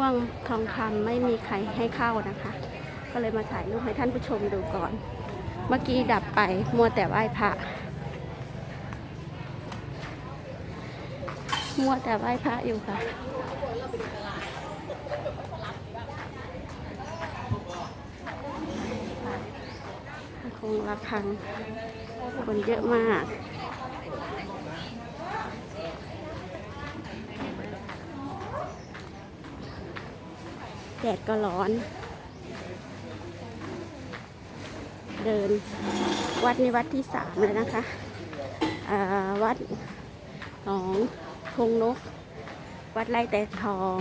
ช่วงทองคำไม่มีใครให้เข้านะคะ ก็เลยมาถ่ายรูปให้ท่านผู้ชมดูก่อน เมื่อกี้ดับไปมัวแต่ไหว้พระมัวแต่ไหว้พระอยู่ค่ะคงระคังคนเยอะมาก แดดก็ร้อน เดิน วัดในวัดที่สามเลยนะคะวัดหนองพงนก วัดไร่แต่ทอง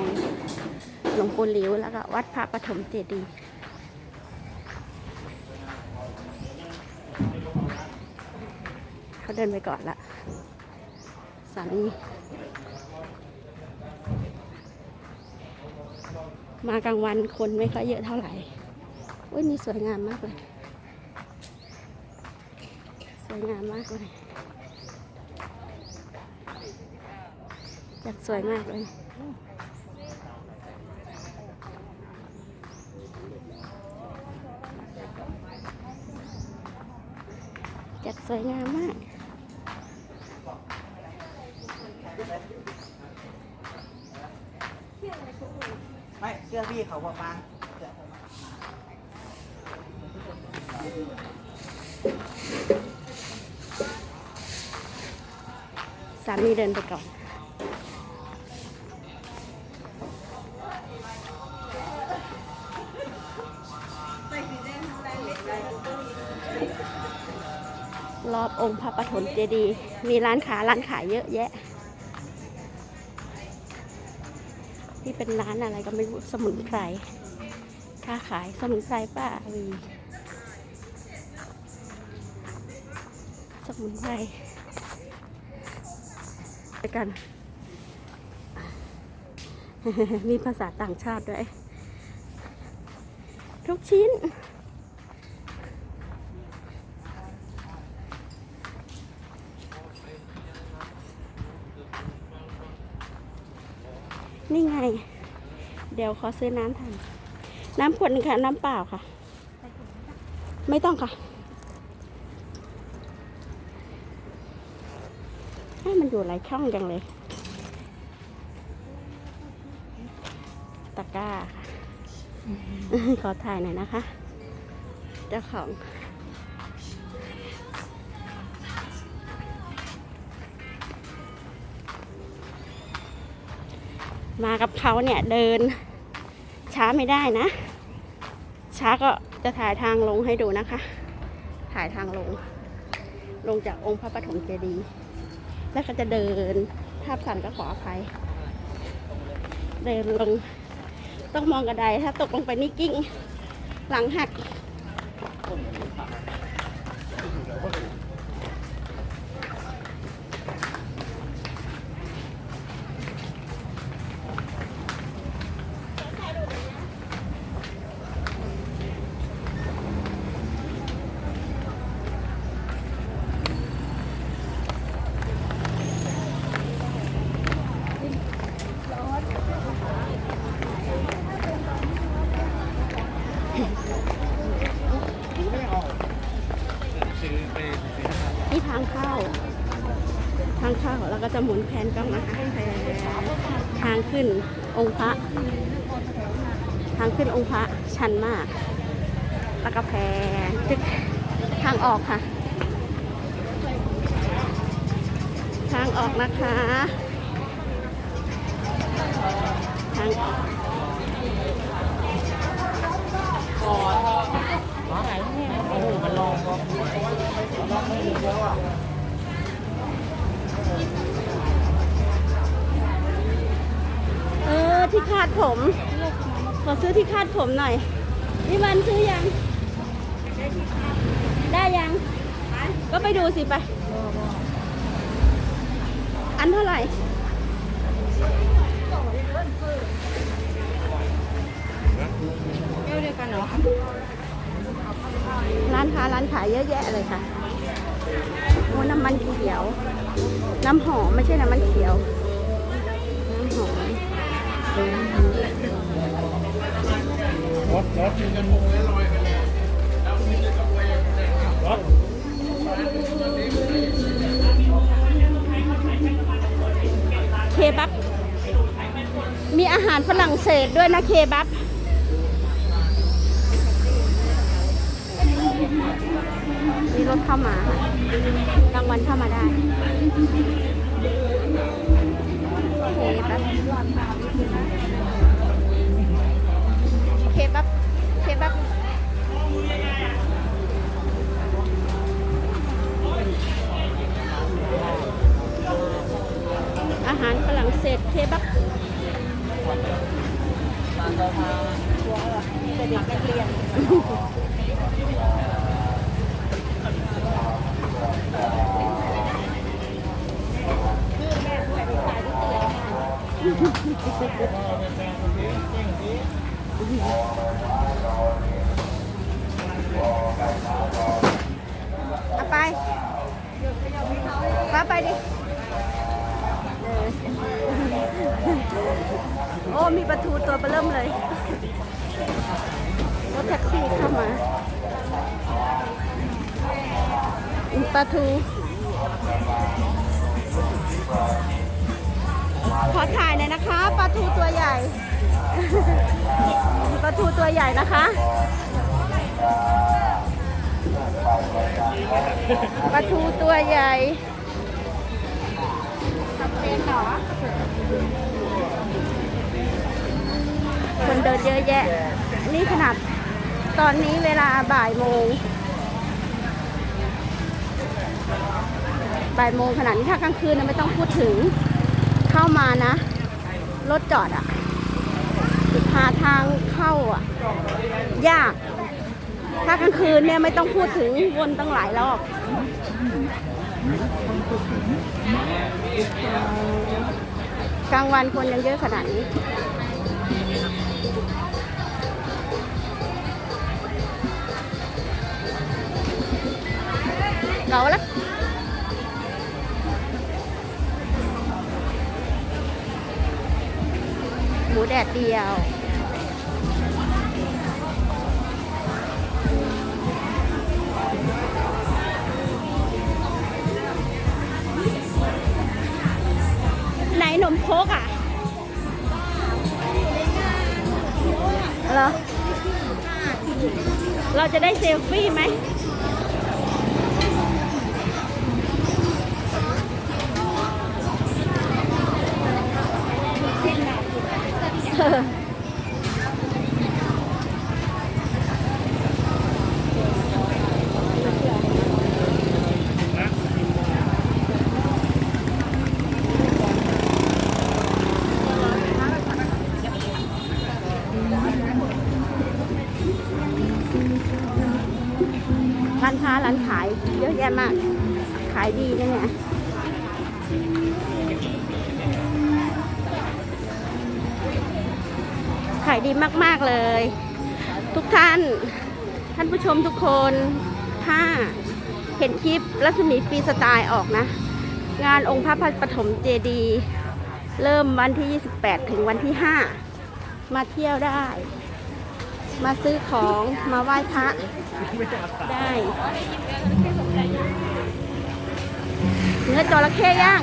หลวงปู่หลิวแล้วก็วัดพระปฐมเจดีย์เขาเดินไปก่อนละสามี มากลางวันคนไม่ค่อยเยอะเท่าไหร่อุ้ยนี่สวยงามมากเลย สวยงามมากเลยจัดสวยมากเลยจัดสวยงามมาก ไม่เสื้อพี่เขาบอกมาเสื้อสามีเดินไปก่อนรอบองค์พระปฐมเจดีย์มีร้านค้าร้านขายเยอะแยะ เป็นร้านอะไรก็ไม่รู้สมุนไพรค้าขายสมุนไพรป้าวีสมุนไพรไปกัน มีภาษาต่างชาติด้วย ทุกชิ้น นี่ไง เดี๋ยวขอซื้อน้ำทานน้ำขวดหนึงค่ะ น้ำเปล่าค่ะ ไม่ต้องค่ะ ให้มันอยู่หลายช่องจังเลย ตะกร้าค่ะ ขอถ่ายหน่อยนะคะ เจ้าของ มากับเขาเนี่ยเดิน ช้าไม่ได้นะ ช้าก็จะถ่ายทางลงให้ดูนะคะ ถ่ายทางลง ลงจากองค์พระปฐมเจดีย์แล้วก็จะเดินภาพสั่นก็ขออภัย เดินลง ต้องมองกระไดถ้าตกลงไปนี่กิ้ง หลังหัก ที่ทางเข้า ทางเข้าแล้วก็จะหมุนแผนกล้องนะคะทางขึ้นองค์พระ ทางขึ้นองค์พระชันมาก แล้วก็แผนจึกทางออกค่ะ ทางออกนะคะ ทางออก โอ้โหมันลองก็ลองไม่ดีแล้วอะเออที่คาดผม ขอซื้อที่คาดผมหน่อยนี่วันซื้อยัง ได้ยัง ก็ไปดูสิไป อันเท่าไหร่ เดียวกันเหรอ ร้านค้าร้านขายเยอะแยะเลยค่ะโอ้น้ำมันเขียว น้ำหอมไม่ใช่น้ำมันเขียว น้ำหอมรถกินกันมุงแล้วลอยไปเลยแล้วมันจะกับเวรรถเคบับ มีอาหารฝรั่งเศสด้วยนะเคบับ มี รถเข้ามากลางวันเข้ามาได้เคแป๊บ มีประตูตัวเบเริ่มเลย รถแท็กซี่เข้ามาประตูขอถ่ายหน่อยนะคะปลาทูตัวใหญ่ปลาทูตัวใหญ่นะคะปลาทูตัวใหญ่ทำเป็นเหรอ คนเดินเยอะแยะ นี่ขนาดตอนนี้เวลาบ่ายโมง บ่ายโมงขนาดนี้ถ้ากลางคืนน่ะไม่ต้องพูดถึง เข้ามานะ รถจอดอะหาทางเข้าอะยาก ถ้ากลางคืนเนี่ยไม่ต้องพูดถึงวนตั้งหลายรอบกลางวันคนยังเยอะขนาดนี้ เก่าแล้ จะได้เซลฟี่ไหม ร้านค้าร้านขายเยอะแยะมาก ขายดีนะเนี่ยขายดีมาก ๆ เลย ทุกท่าน ท่านผู้ชมทุกคนถ้าเห็นคลิปรัศมีฟรีสไตล์ออกนะ งานองค์พระปฐมเจดี เริ่มวันที่ 28 ถึงวันที่ 5 มาเที่ยวได้ มาซื้อของมาไหว้พระได้เนื้อจระเข้ย่าง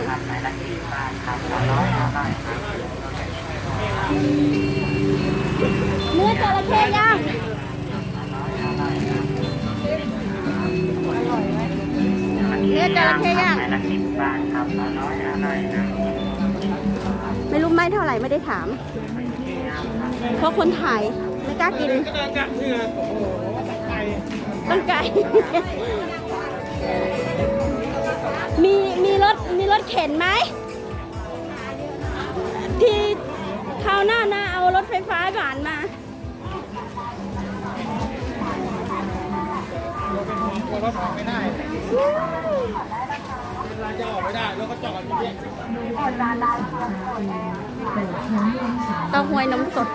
เนื้อจระเข้ย่างเนื้อจระเข้ย่างไม่รู้ไม่เท่าไหร่ไม่ได้ถาม เพราะคนถ่าย กล้ากินก็เดินจากเหนือโอ้โหไกลต้องไก่ มีมีรถมีรถเข็นไหม ที่คราวหน้านะเอารถไฟฟ้าผ่านมากลัวรถออกไม่ได้เวลาจะออกไม่ได้รถก็จอดอยู่เนี่ยเต้าหวยนมสด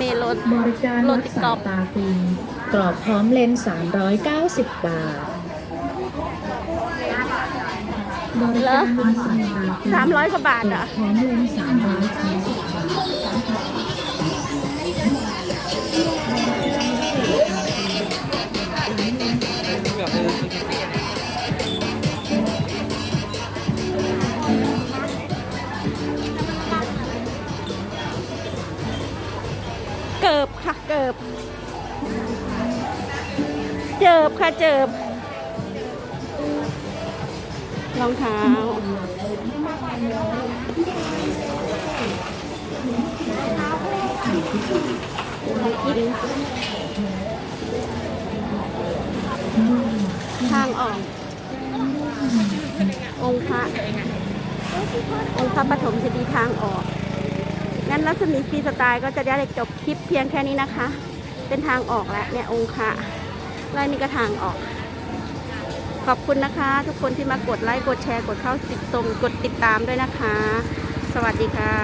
มีรถบริการโรรัตีกกรษาอบตาฟรีกรอบพร้อมเลนส์390 บาทบริเหรกาอรรักษาตาฟรีสามร้อยกว่าบาทกรเหรออะบพร้อมเลนส์390 ค่ะเกิบ เจิบค่ะเจิบ รองเท้า ทางออก องค์พระ องค์พระปฐมเจดีย์ทางออก งั้นรัศมีฟรีสไตล์ก็จะได้จบคลิปเพียงแค่นี้นะคะ เป็นทางออกแล้วเนี่ยองค์ค่ะไล่นี่ก็ทางออก ขอบคุณนะคะ ทุกคนที่มากดไลค์กดแชร์กดเข้าติดตรงกดติดตามด้วยนะคะ สวัสดีค่ะ